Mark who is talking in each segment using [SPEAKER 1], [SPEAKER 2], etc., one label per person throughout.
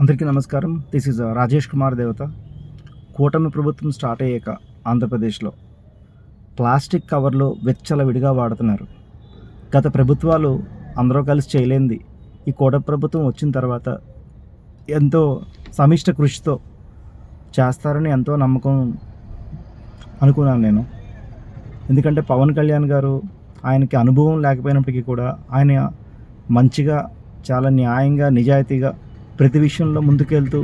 [SPEAKER 1] అందరికీ నమస్కారం. This is uh, Rajesh Kumar Devata. కూటమి ప్రభుత్వం స్టార్ట్ అయ్యాక ఆంధ్రప్రదేశ్లో ప్లాస్టిక్ కవర్లు విచ్చలవిడిగా వాడుతున్నారు. గత ప్రభుత్వాలు అందరూ కలిసి చేయలేంది. ఈ కూటమి ప్రభుత్వం వచ్చిన తర్వాత ఎంతో సమిష్ట కృషితో చేస్తారని ఎంతో నమ్మకం అనుకున్నాను నేను. ఎందుకంటే పవన్ కళ్యాణ్ గారు ఆయనకి అనుభవం లేకపోయినప్పటికీ కూడా ఆయన మంచిగా చాలా న్యాయంగా నిజాయితీగా ప్రతి విషయంలో ముందుకెళ్తూ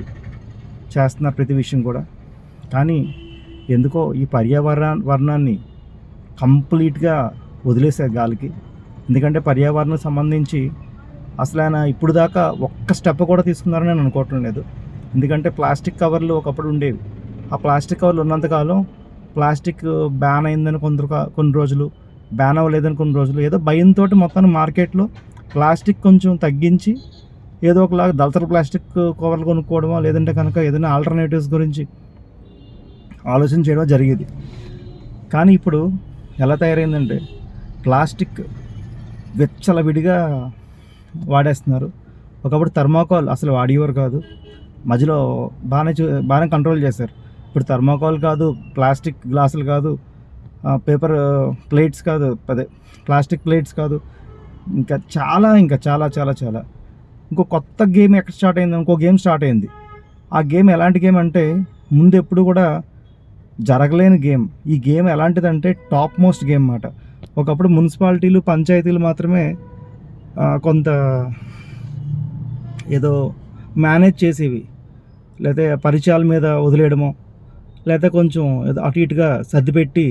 [SPEAKER 1] చేస్తున్నారు ప్రతి విషయం కూడా. కానీ ఎందుకో ఈ పర్యావరణ వర్ణాన్ని కంప్లీట్గా వదిలేశారు గాలికి. ఎందుకంటే పర్యావరణం సంబంధించి అసలు ఆయన ఇప్పుడు దాకా ఒక్క స్టెప్ కూడా తీసుకున్నారని నేను అనుకోవటం లేదు. ఎందుకంటే ప్లాస్టిక్ కవర్లు ఒకప్పుడు ఉండేవి. ఆ ప్లాస్టిక్ కవర్లు ఉన్నంతకాలం ప్లాస్టిక్ బ్యాన్ అయిందని కొందరు కొన్ని రోజులు బ్యాన్ అవ్వలేదని కొన్ని రోజులు ఏదో భయంతో మొత్తాన్ని మార్కెట్లో ప్లాస్టిక్ కొంచెం తగ్గించి ఏదో ఒకలాగా దళసర ప్లాస్టిక్ కవర్లు కొనుక్కోవడమో లేదంటే కనుక ఏదైనా ఆల్టర్నేటివ్స్ గురించి ఆలోచన చేయడం జరిగేది. కానీ ఇప్పుడు ఎలా తయారైందంటే ప్లాస్టిక్ విచ్చలవిడిగా వాడేస్తున్నారు. ఒకప్పుడు థర్మాకోల్ అసలు వాడేవారు కాదు. మధ్యలో బాగానే చూ బాగానే కంట్రోల్ చేశారు. ఇప్పుడు థర్మాకోల్ కాదు ప్లాస్టిక్ గ్లాసులు కాదు పేపర్ ప్లేట్స్ కాదు అదే ప్లాస్టిక్ ప్లేట్స్ కాదు. ఇంకా చాలా ఇంకా చాలా చాలా చాలా ఇంకో కొత్త గేమ్ ఎక్కడ స్టార్ట్ అయింది? ఇంకో గేమ్ స్టార్ట్ అయింది. ఆ గేమ్ ఎలాంటి గేమ్ అంటే ముందు ఎప్పుడు కూడా జరగలేని గేమ్. ఈ గేమ్ ఎలాంటిదంటే టాప్ మోస్ట్ గేమ్ అన్నమాట. ఒకప్పుడు మున్సిపాలిటీలు పంచాయతీలు మాత్రమే కొంత ఏదో మేనేజ్ చేసేవి. లేకపోతే పరిచయాల మీద వదిలేయడమో లేకపోతే కొంచెం ఏదో అటు ఇటుగా సర్దిపెట్టి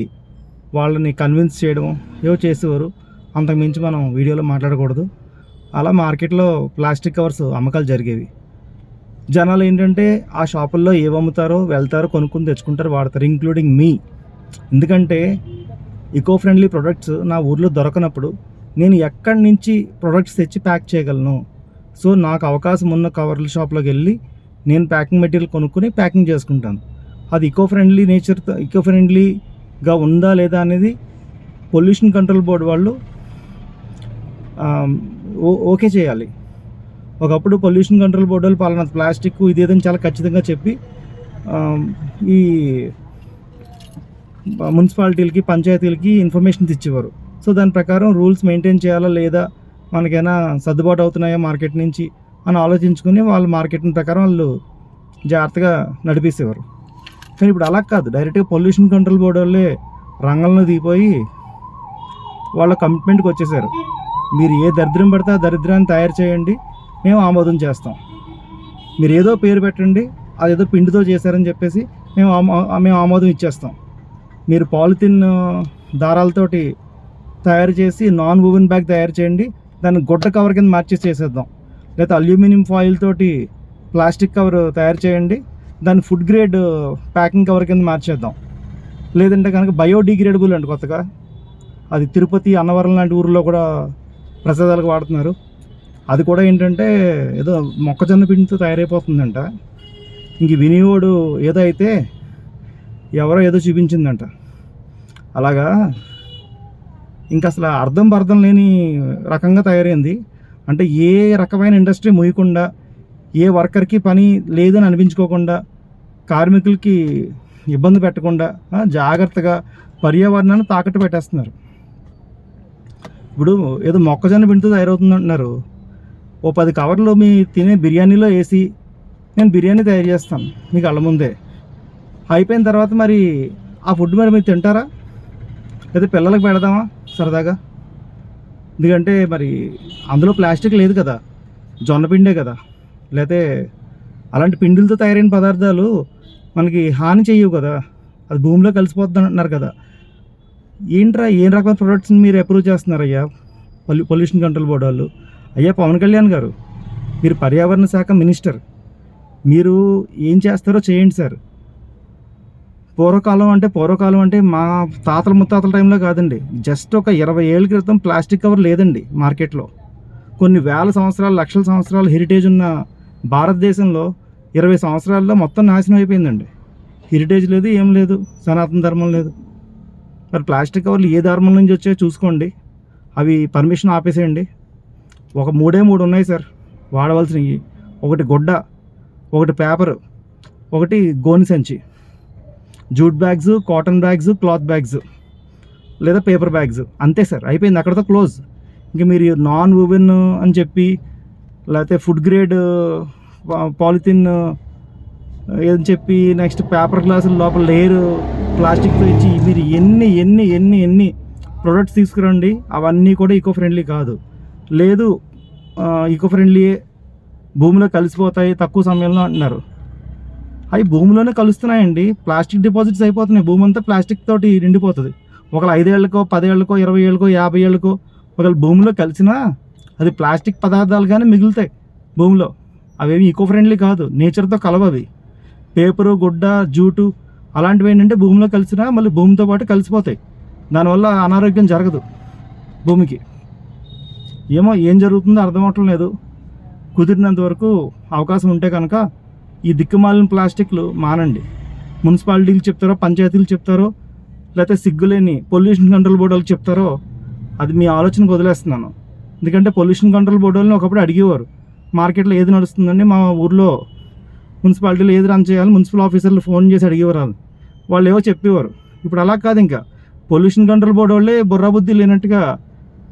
[SPEAKER 1] వాళ్ళని కన్విన్స్ చేయడమో ఏవో చేసేవారు. అంతకుమించి మనం వీడియోలో మాట్లాడకూడదు. అలా మార్కెట్లో ప్లాస్టిక్ కవర్స్ అమ్మకాలు జరిగేవి. జనాలు ఏంటంటే ఆ షాపుల్లో ఏవి అమ్ముతారో వెళ్తారో కొనుక్కుని తెచ్చుకుంటారు వాడతారు ఇంక్లూడింగ్ మీ ఎందుకంటే ఈకో ఫ్రెండ్లీ ప్రొడక్ట్స్ నా ఊర్లో దొరకనప్పుడు నేను ఎక్కడి నుంచి ప్రొడక్ట్స్ తెచ్చి ప్యాక్ చేయగలను. సో నాకు అవకాశం ఉన్న కవర్ల షాప్లోకి వెళ్ళి నేను ప్యాకింగ్ మెటీరియల్ కొనుక్కొని ప్యాకింగ్ చేసుకుంటాను. అది ఈకో ఫ్రెండ్లీ నేచర్తో ఈకో ఫ్రెండ్లీగా ఉందా లేదా అనేది పొల్యూషన్ కంట్రోల్ బోర్డు వాళ్ళు ఓకే చేయాలి. ఒకప్పుడు పొల్యూషన్ కంట్రోల్ బోర్డు వాళ్ళు పలానా ప్లాస్టిక్ ఇది ఏదని చాలా ఖచ్చితంగా చెప్పి ఈ మున్సిపాలిటీలకి పంచాయతీలకి ఇన్ఫర్మేషన్ ఇచ్చేవారు సో దాని ప్రకారం రూల్స్ మెయింటైన్ చేయాలా లేదా మనకైనా సర్దుబాటు అవుతున్నాయా మార్కెట్ నుంచి అని ఆలోచించుకుని వాళ్ళ మార్కెట్ ప్రకారం వాళ్ళు జాగ్రత్తగా నడిపేసేవారు. కానీ ఇప్పుడు అలా కాదు. డైరెక్ట్గా పొల్యూషన్ కంట్రోల్ బోర్డు వాళ్ళే రంగంలో దిగిపోయి వాళ్ళ కమిట్మెంట్కి వచ్చేసారు. మీరు ఏ దరిద్రం పడితే ఆ దరిద్రాన్ని తయారు చేయండి. మేము ఆమోదం చేస్తాం. మీరు ఏదో పేరు పెట్టండి అదేదో పిండితో చేశారని చెప్పేసి మేము ఆమో- మేము ఆమోదం ఇచ్చేస్తాం. మీరు పాలిథిన్ దారాలతోటి తయారు చేసి నాన్ వువెన్ బ్యాగ్ తయారు చేయండి. దాన్ని గుడ్డ కవర్ కింద మార్చేసి చేసేద్దాం. లేకపోతే అల్యూమినియం ఫాయిల్ తోటి ప్లాస్టిక్ కవర్ తయారు చేయండి. దాన్ని ఫుడ్ గ్రేడ్ ప్యాకింగ్ కవర్ కింద మార్చేద్దాం. లేదంటే కనుక బయోడిగ్రేడబుల్ అండి కొత్తగా. అది తిరుపతి అన్నవరం లాంటి ఊర్లో కూడా ప్రసాదాలకు వాడుతున్నారు. అది కూడా ఏంటంటే ఏదో మొక్కజొన్న పిండితో తయారైపోతుందంట. ఇంక వినియోడు ఏదో అయితే ఎవరో ఏదో చూపించిందంట. అలాగా ఇంకా అసలు అర్థం పర్థం లేని రకంగా తయారైంది. అంటే ఏ రకమైన ఇండస్ట్రీ ముయ్యకుండా ఏ వర్కర్కి పని లేదని అనిపించుకోకుండా కార్మికులకి ఇబ్బంది పెట్టకుండా జాగ్రత్తగా పర్యావరణాన్ని తాకట్టు పెట్టేస్తున్నారు. ఇప్పుడు ఏదో మొక్కజొన్న పిండితో తయారవుతుంది అంటున్నారు ఓ పది కవర్లు మీ తినే బిర్యానీలో వేసి నేను బిర్యానీ తయారు చేస్తాను మీకు అల్ల ముందే. అయిపోయిన తర్వాత మరి ఆ ఫుడ్ మరి మీరు తింటారా? లేదా పిల్లలకు పెడదామా సరదాగా? ఎందుకంటే మరి అందులో ప్లాస్టిక్ లేదు కదా జొన్న పిండే కదా. లేతే అలాంటి పిండిలతో తయారైన పదార్థాలు మనకి హాని చేయవు కదా అది భూమిలో కలిసిపోద్ది అంటున్నారు కదా. ఏంట్రా ఏం రకమైన ప్రొడక్ట్స్ని మీరు అప్రూవ్ చేస్తున్నారయ్యా? పొల్యూ పొల్యూషన్ కంట్రోల్ బోర్డు వాళ్ళు. అయ్యా పవన్ కళ్యాణ్ గారు మీరు పర్యావరణ శాఖ మినిస్టర్. మీరు ఏం చేస్తారో చేయండి సార్. పూర్వకాలం అంటే పూర్వకాలం అంటే మా తాతల ముత్తాతల టైంలో కాదండి. జస్ట్ ఒక ఇరవై ఏళ్ళ క్రితం ప్లాస్టిక్ కవర్ లేదండి మార్కెట్లో. కొన్ని వేల సంవత్సరాలు లక్షల సంవత్సరాలు హెరిటేజ్ ఉన్న భారతదేశంలో ఇరవై సంవత్సరాల్లో మొత్తం నాశనం అయిపోయిందండి. హెరిటేజ్ లేదు ఏం లేదు సనాతన ధర్మం లేదు. మరి ప్లాస్టిక్ కవర్లు ఏ ధర్మం నుంచి వచ్చాయో చూసుకోండి. అవి పర్మిషన్ ఆపేసేయండి. ఒక మూడే మూడు ఉన్నాయి సార్ వాడవలసినవి. ఒకటి గుడ్డ ఒకటి పేపర్ ఒకటి గోని సంచి. Jute bags cotton bags cloth bags లేదా పేపర్ బ్యాగ్స్. అంతే సార్ అయిపోయింది అక్కడతో క్లోజ్. ఇంకా మీరు నాన్ ఉవెన్ అని చెప్పి లేకపోతే ఫుడ్ గ్రేడ్ పాలిథిన్ ఏదని చెప్పి నెక్స్ట్ పేపర్ గ్లాసుల లోపల లేరు ప్లాస్టిక్తో ఇచ్చి మీరు ఎన్ని ఎన్ని ఎన్ని ఎన్ని ప్రొడక్ట్స్ తీసుకురండి అవన్నీ కూడా ఈకో ఫ్రెండ్లీ కాదు. లేదు ఈకో ఫ్రెండ్లీ భూమిలో కలిసిపోతాయి తక్కువ సమయంలో అంటున్నారు. అవి భూమిలోనే కలుస్తున్నాయండి. ప్లాస్టిక్ డిపాజిట్స్ అయిపోతున్నాయి. భూమి అంతా ప్లాస్టిక్ తోటి నిండిపోతుంది. ఒకవేళ ఐదేళ్ళకో పదేళ్ళకో ఇరవై ఏళ్ళకో యాభై ఏళ్ళకో ఒకవేళ భూమిలో కలిసినా అది ప్లాస్టిక్ పదార్థాలు కానీ మిగులుతాయి భూమిలో. అవేమి ఈకో ఫ్రెండ్లీ కాదు నేచర్తో కలవవి. పేపరు గుడ్డ జూటు అలాంటివి ఏంటంటే భూమిలో కలిసినా మళ్ళీ భూమితో పాటు కలిసిపోతాయి. దానివల్ల అనారోగ్యం జరగదు భూమికి. ఏమో ఏం జరుగుతుందో అర్థం అవటం లేదు. కుదిరినంత వరకు అవకాశం ఉంటే కనుక ఈ దిక్కుమాలిన ప్లాస్టిక్లు మానండి. మున్సిపాలిటీలు చెప్తారో పంచాయతీలు చెప్తారో లేకపోతే సిగ్గులేని పొల్యూషన్ కంట్రోల్ బోర్డు వాళ్ళకి చెప్తారో అది మీ ఆలోచనకు వదిలేస్తున్నాను. ఎందుకంటే పొల్యూషన్ కంట్రోల్ బోర్డు వాళ్ళని ఒకప్పుడు అడిగేవారు. మార్కెట్లో ఏది నడుస్తుందండి? మా ఊర్లో మున్సిపాలిటీలో ఏది రన్ చేయాలి? మున్సిపల్ ఆఫీసర్లు ఫోన్ చేసి అడిగేవారు వాళ్ళు వాళ్ళు ఏవో చెప్పేవారు. ఇప్పుడు అలా కాదు ఇంకా. పొల్యూషన్ కంట్రోల్ బోర్డు వాళ్ళే బుర్రా బుద్ధి లేనట్టుగా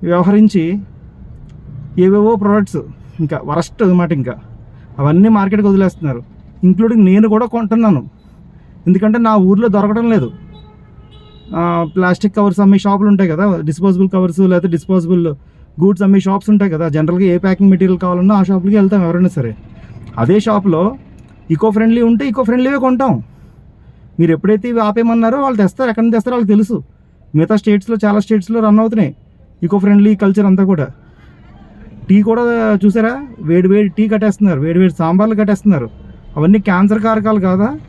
[SPEAKER 1] వ్యవహరించి ఏవేవో ప్రోడక్ట్స్ ఇంకా వరస్ట్ అనమాట ఇంకా. అవన్నీ మార్కెట్కి వదిలేస్తున్నారు. ఇంక్లూడింగ్ నేను కూడా కొంటున్నాను. ఎందుకంటే నా ఊర్లో దొరకడం లేదు. ప్లాస్టిక్ కవర్స్ అమ్మే షాపులు ఉంటాయి కదా. డిస్పోజబుల్ కవర్స్ లేకపోతే డిస్పోజబుల్ గూడ్స్ అమ్మే షాప్స్ ఉంటాయి కదా. జనరల్గా ఏ ప్యాకింగ్ మెటీరియల్ కావాలన్నా ఆ షాప్కి వెళ్తాం ఎవరైనా సరే. అదే షాప్లో ఈకో ఫ్రెండ్లీ ఉంటే ఈకో ఫ్రెండ్లీవే కొంటాం. మీరు ఎప్పుడైతే ఇవి ఆపేయమన్నారో వాళ్ళు తెస్తారు ఎక్కడ నుంచి తెస్తారో వాళ్ళకి తెలుసు. మిగతా స్టేట్స్లో చాలా స్టేట్స్లో రన్ అవుతున్నాయి. ఈకో ఫ్రెండ్లీ కల్చర్ అంతా కూడా. టీ కూడా చూసారా? వేడి వేడి టీ కట్టేస్తున్నారు. వేడి వేడి సాంబార్లు కట్టేస్తున్నారు. అవన్నీ క్యాన్సర్ కారకాలు కాదా?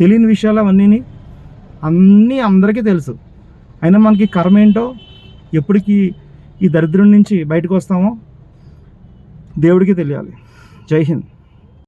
[SPEAKER 1] తెలియని విషయాలు అవన్నీ అన్నీ అందరికీ తెలుసు. అయినా మనకి కర్మ ఏంటో ఎప్పటికీ ఈ దరిద్రం నుంచి బయటకు వస్తామో దేవుడికి తెలియాలి. జై హింద్.